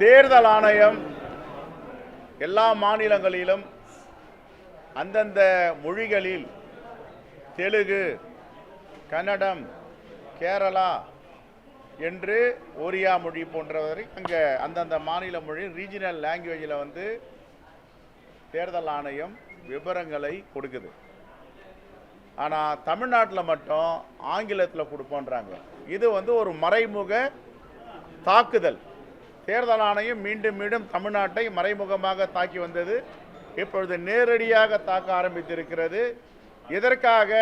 தேர்தல் ஆணையம் எல்லா மாநிலங்களிலும் அந்தந்த மொழிகளில் தெலுங்கு கன்னடம் கேரளா என்று ஒரியா மொழி போன்றவரை அங்கே அந்தந்த மாநில மொழி ரீஜினல் லாங்குவேஜில் வந்து தேர்தல் ஆணையம் விவரங்களை கொடுக்குது. ஆனால் தமிழ்நாட்டில் மட்டும் ஆங்கிலத்தில் கொடுப்போன்றாங்க. இது வந்து ஒரு மறைமுக தாக்குதல். தேர்தல் ஆணையம் மீண்டும் மீண்டும் தமிழ்நாட்டை மறைமுகமாக தாக்கி வந்தது. இப்பொழுது நேரடியாக தாக்க ஆரம்பித்திருக்கிறது. இதற்காக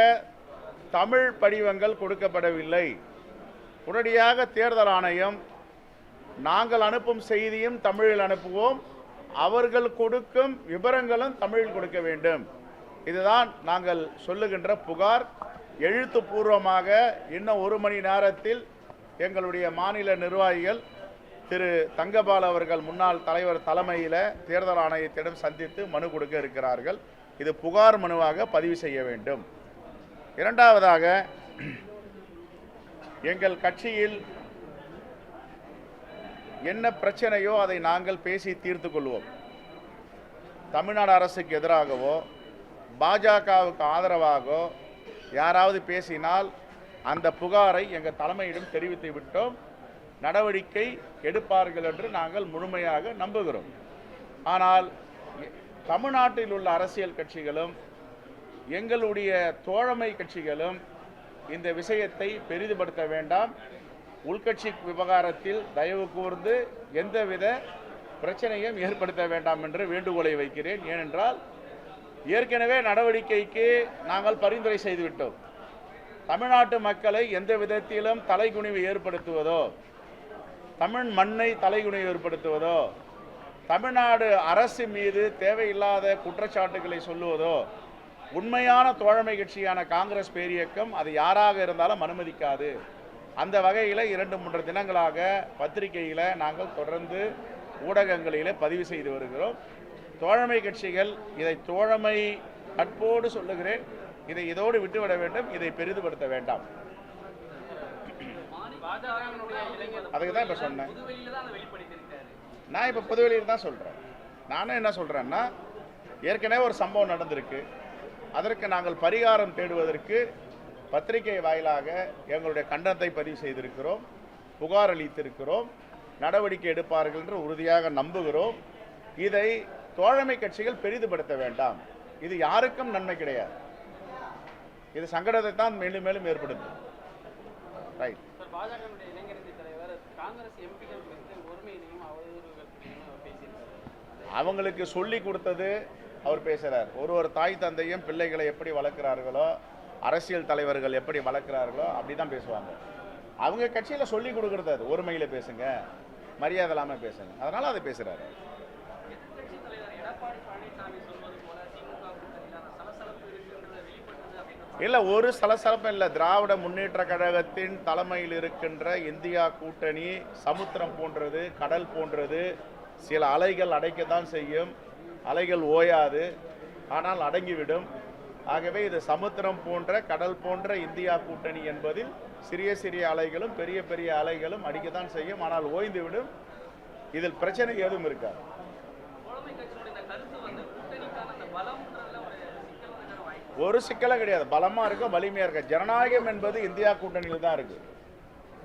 தமிழ் படிவங்கள் கொடுக்கப்படவில்லை. உடனடியாக தேர்தல் ஆணையம் நாங்கள் அனுப்பும் செய்தியும் தமிழில் அனுப்புவோம். அவர்கள் கொடுக்கும் விவரங்களும் தமிழில் கொடுக்க வேண்டும். இதுதான் நாங்கள் சொல்லுகின்ற புகார். எழுத்துப்பூர்வமாக இன்னும் ஒரு மணி நேரத்தில் எங்களுடைய மாநில நிர்வாகிகள் திரு தங்கபால் அவர்கள் முன்னாள் தலைவர் தலைமையில் தேர்தல் ஆணையத்திடம் சந்தித்து மனு கொடுக்க இருக்கிறார்கள். இது புகார் மனுவாக பதிவு செய்ய வேண்டும். இரண்டாவதாக எங்கள் கட்சியில் என்ன பிரச்சனையோ அதை நாங்கள் பேசி தீர்த்து கொள்வோம். தமிழ்நாடு அரசுக்கு எதிராகவோ பாஜகவுக்கு ஆதரவாகவோ யாராவது பேசினால் அந்த புகாரை எங்கள் தலைமையிடம் தெரிவித்து விட்டோம். நடவடிக்கை எடுப்பார்கள் என்று நாங்கள் முழுமையாக நம்புகிறோம். ஆனால் தமிழ்நாட்டில் உள்ள அரசியல் கட்சிகளும் எங்களுடைய தோழமை கட்சிகளும் இந்த விஷயத்தை பெரிதுபடுத்த வேண்டாம். உள்கட்சி விவகாரத்தில் தயவு கூர்ந்து எந்தவித பிரச்சனையும் ஏற்படுத்த வேண்டாம் என்று வேண்டுகோளை வைக்கிறேன். ஏனென்றால் ஏற்கனவே நடவடிக்கைக்கு நாங்கள் பரிந்துரை செய்துவிட்டோம். தமிழ்நாட்டு மக்களை எந்த விதத்திலும் தலைக்குனிவு ஏற்படுத்துவதோ தமிழ் மண்ணை தலைகுனிவு ஏற்படுத்துவதோ தமிழ்நாடு அரசு மீது தேவையில்லாத குற்றச்சாட்டுகளை சொல்லுவதோ உண்மையான தோழமை கட்சியான காங்கிரஸ் பேரியக்கம் அது யாராக இருந்தாலும் அனுமதிக்காது. அந்த வகையில் இரண்டு மூன்று தினங்களாக பத்திரிகையில் நாங்கள் தொடர்ந்து ஊடகங்களில் பதிவு செய்து வருகிறோம். தோழமை கட்சிகள் இதை தோழமை நட்போடு சொல்லுகிறேன். இதை இதோடு விட்டுவிட வேண்டும். இதை பெரிதுபடுத்த வேண்டாம். அதுக்கு தான் இப்போ சொன்னேன். நான் இப்போ பொதுவெளியில் தான் சொல்கிறேன் நானும் என்ன சொல்கிறேன்னா ஏற்கனவே ஒரு சம்பவம் நடந்திருக்கு. அதற்கு நாங்கள் பரிகாரம் தேடுவதற்கு பத்திரிகை வாயிலாக எங்களுடைய கண்டனத்தை பதிவு செய்திருக்கிறோம். புகார் அளித்திருக்கிறோம். நடவடிக்கை எடுப்பார்கள் என்று உறுதியாக நம்புகிறோம். இதை தோழமை கட்சிகள் பெரிதுபடுத்த வேண்டாம். இது யாருக்கும் நன்மை கிடையாது. இது சங்கடத்தை தான் மேலும் மேலும் ஏற்படுத்தும். ரைட் சார் பாஜகவினுடைய இளைஞரணி தலைவர் காங்கிரஸ் எம்பிக்கள் குறித்து ஒருமையிலையும் அவதூறுகள் பேசியிருக்காரு. அவங்களுக்கு சொல்லி கொடுத்தது அவர் பேசுகிறார் ஒரு ஒரு தாய் தந்தையும் பிள்ளைகளை எப்படி வளர்க்குறார்களோ அரசியல் தலைவர்கள் எப்படி வளர்க்குறார்களோ அப்படி தான் பேசுவாங்க. அவங்க கட்சியில் சொல்லி கொடுக்குறது அது. ஒருமையில் பேசுங்க மரியாதை இல்லாமல் பேசுங்க. அதனால் அதை பேசுகிறாரு எதிர்க்கட்சி தலைவர் எடப்பாடி பழனிசாமி சொல்வது போல திமுக கூட்டணியிலான சலசலப்பு இருக்குன்றதை வெளிப்படுத்துது அப்படின்னு இல்லை ஒரு சலசலப்பும் இல்லை. திராவிட முன்னேற்ற கழகத்தின் தலைமையில் இருக்கின்ற இந்தியா கூட்டணி சமுத்திரம் போன்றது கடல் போன்றது சில அலைகள் அடைக்கத்தான் செய்யும். அலைகள் ஓயாது. ஆனால் அடங்கிவிடும். ஆகவே இது சமுத்திரம் போன்ற கடல் போன்ற இந்தியா கூட்டணி என்பதில் சிறிய சிறிய அலைகளும் பெரிய பெரிய அலைகளும் அடிக்கத்தான் செய்யும். ஆனால் ஓய்ந்துவிடும். இதில் பிரச்சனை எதுவும் இருக்காது தோழமை கட்சியினுடைய இந்த கருத்து வந்து கூட்டணிக்கான அந்த பலம்ன்றதுல ஒரு சிக்கல் வந்து வாய்ப்பு ஒரு சிக்கலும் கிடையாது. பலமாக இருக்கும் வலிமையாக இருக்கும். ஜனநாயகம் என்பது இந்தியா கூட்டணியில் தான் இருக்கு.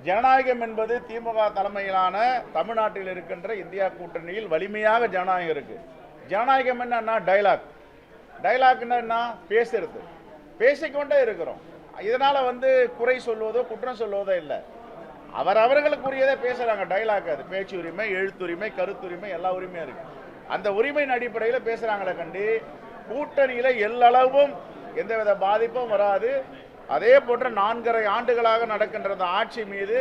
ஜனநாயகம் என்பது திமுக தலைமையிலான தமிழ்நாட்டில் இருக்கின்ற இந்தியா கூட்டணியில் வலிமையாக ஜனநாயகம் இருக்கு. ஜனநாயகம் என்னன்னா டைலாக் டைலாக்னா என்ன? பேசுறது. பேசிக்கொண்டே இருக்கிறோம். இதனால வந்து குறை சொல்வதோ குற்றம் சொல்வதோ இல்லை. அவர் அவர்களுக்குரியதே பேசுறாங்க. டைலாக் அது. பேச்சு உரிமை எழுத்துரிமை கருத்துரிமை எல்லா உரிமையும் இருக்கு. அந்த உரிமையின் அடிப்படையில் பேசுறாங்களே கண்டு கூட்டணியில எல்லளவும் எந்தவித பாதிப்பும் வராது. அதே போன்ற நான்கரை ஆண்டுகளாக நடக்கின்ற அந்த ஆட்சி மீது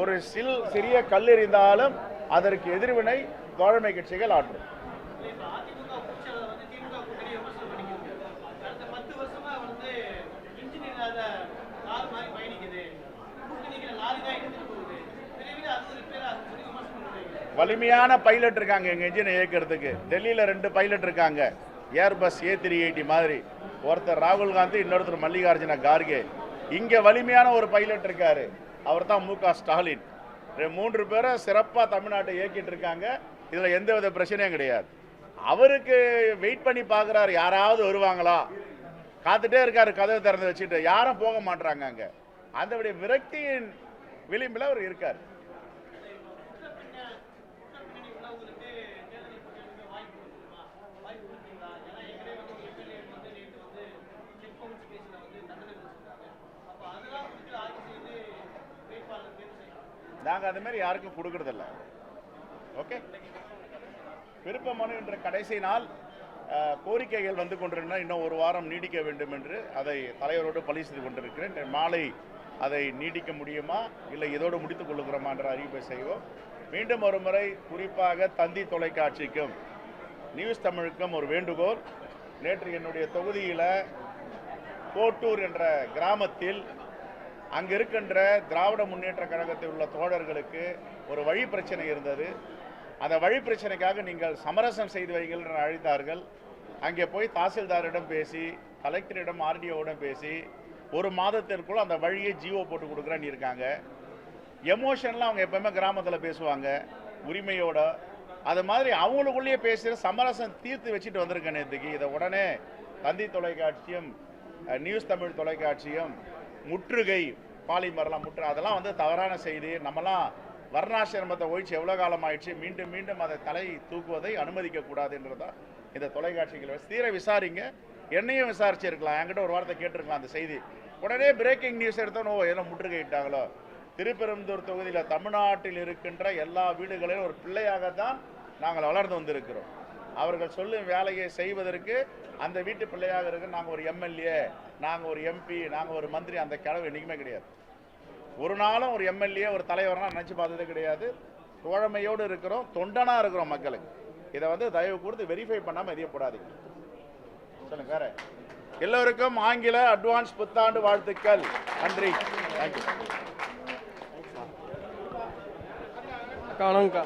ஒரு சில் சிறிய கல் எறிந்தாலும் அதற்கு எதிர்வினை தோழமை கட்சிகள் ஆற்றும். வலிமையான பைலட் இருக்காங்க எங்க இன்ஜினை இயக்கிறதுக்கு. டெல்லியில ரெண்டு பைலட் இருக்காங்க. ஏர்பஸ் ஏ த்ரீ எயிட்டி மாதிரி. ஒருத்தர் ராகுல் காந்தி இன்னொருத்தர் மல்லிகார்ஜுன கார்கே. இங்கே வலிமையான ஒரு பைலட் இருக்காரு. அவர் தான் மு க. ஸ்டாலின். மூன்று பேரும் சிறப்பாக தமிழ்நாட்டை இயக்கிட்டு இருக்காங்க. இதில் எந்த வித பிரச்சனையும் கிடையாது. அவருக்கு வெயிட் பண்ணி பார்க்குறாரு. யாராவது வருவாங்களா? காத்துட்டே இருக்காரு கதவை திறந்து வச்சுட்டு. யாரும் போக மாட்டுறாங்க அங்கே. அந்த விரக்தியின் விளிம்பில் அவர் இருக்கார் பின்னணி உள்ளவங்களுக்கு தேர்தலில் போட்டியிடுங்க வாய்ப்பு கொடுக்குமா வாய்ப்பு கொடுத்தீங்களா ஏன்னா ஏற்கனவே வந்து ஒரு எம்எல்ஏ வந்து நேற்று வந்து செக் பவுன்ஸ் கேஸில் வந்து தண்டனை கொடுத்துருக்காங்க அப்போ அதெல்லாம் கொடுத்து ஆய்வு செய்து வேட்பாளர் தேர்வு செய்யணும் நாங்கள் அது மாதிரி யாருக்கும் கொடுக்கறதில்ல. ஓகே விருப்ப மனு என்ற கடைசி நாள் கோரிக்கைகள் வந்து கொண்டிருந்தால் இன்னும் ஒரு வாரம் நீடிக்க வேண்டும் என்று அதை தலைவரோடு பழி செய்து கொண்டிருக்கிறேன். மாலை அதை நீடிக்க முடியுமா? இல்லை இதோடு முடித்துக் கொள்ளுகிறோமா என்ற அறிவிப்பை செய்வோம். மீண்டும் ஒரு முறை குறிப்பாக தந்தி தொலைக்காட்சிக்கும் நியூஸ் தமிழுக்கும் ஒரு வேண்டுகோள். நேற்று என்னுடைய தொகுதியில் கோட்டூர் என்ற கிராமத்தில் அங்கே இருக்கின்ற திராவிட முன்னேற்ற கழகத்தில் உள்ள தோழர்களுக்கு ஒரு வழி பிரச்சனை இருந்தது. அந்த வழி பிரச்சனைக்காக நீங்கள் சமரசம் செய்து வைங்கள் என்று அழைத்தார்கள். அங்கே போய் தாசில்தாரிடம் பேசி கலெக்டரிடம் ஆர்டிஓவிடம் பேசி ஒரு மாதத்திற்குள் அந்த வழியை ஜியோ போட்டு கொடுக்குறேன்னு இருக்காங்க. எமோஷன்லாம் அவங்க எப்பவுமே கிராமத்தில் பேசுவாங்க உரிமையோட. அது மாதிரி அவங்களுக்குள்ளேயே பேசுகிற சமரசம் தீர்த்து வச்சுட்டு வந்திருக்கேன் நேற்றுக்கு இதை உடனே தந்தி தொலைக்காட்சியும் நியூஸ் தமிழ் தொலைக்காட்சியும் முற்றுகை பாலிமர்லாம் முற்று அதெல்லாம் வந்து தவறான செய்தி. நம்மலாம் வர்ணாசிரமத்தை ஒழிச்சு எவ்வளோ காலம் ஆயிடுச்சு மீண்டும் மீண்டும் அதை தலை தூக்குவதை அனுமதிக்க கூடாதுன்றதான் இந்த தொலைக்காட்சிகள் தீர விசாரிங்க. என்னையும் விசாரிச்சிருக்கலாம். என்கிட்ட ஒரு வார்த்தை கேட்டிருக்கலாம் அந்த செய்தி. உடனே பிரேக்கிங் நியூஸ் எடுத்தோன்னு ஓ எல்லாம் முற்றுகையிட்டாங்களோ திருப்பெரும்புதூர் தொகுதியில் தமிழ்நாட்டில் இருக்கின்ற எல்லா வீடுகளிலும் ஒரு பிள்ளையாக தான் நாங்கள் வளர்ந்து வந்திருக்கிறோம். அவர்கள் சொல்லும் வேலையை செய்வதற்கு அந்த வீட்டு பிள்ளையாக இருக்க நாங்கள் ஒரு எம்எல்ஏ நாங்கள் ஒரு எம்பி நாங்கள் ஒரு மந்திரி அந்த கனவு என்றைக்குமே கிடையாது. ஒரு நாளும் ஒரு எம்எல்ஏ ஒரு தலைவர்னால் நினச்சி பார்த்ததே கிடையாது. தோழமையோடு இருக்கிறோம் தொண்டனாக இருக்கிறோம் மக்களுக்கு. இதை வந்து தயவு கொடுத்து வெரிஃபை பண்ணாமல் எதையும் போடாதீங்க. சொல்லுங்க வேற. எல்லோருக்கும் ஆங்கில அட்வான்ஸ் புத்தாண்டு வாழ்த்துக்கள். நன்றி. தேங்க்யூ காணோங்கக்கா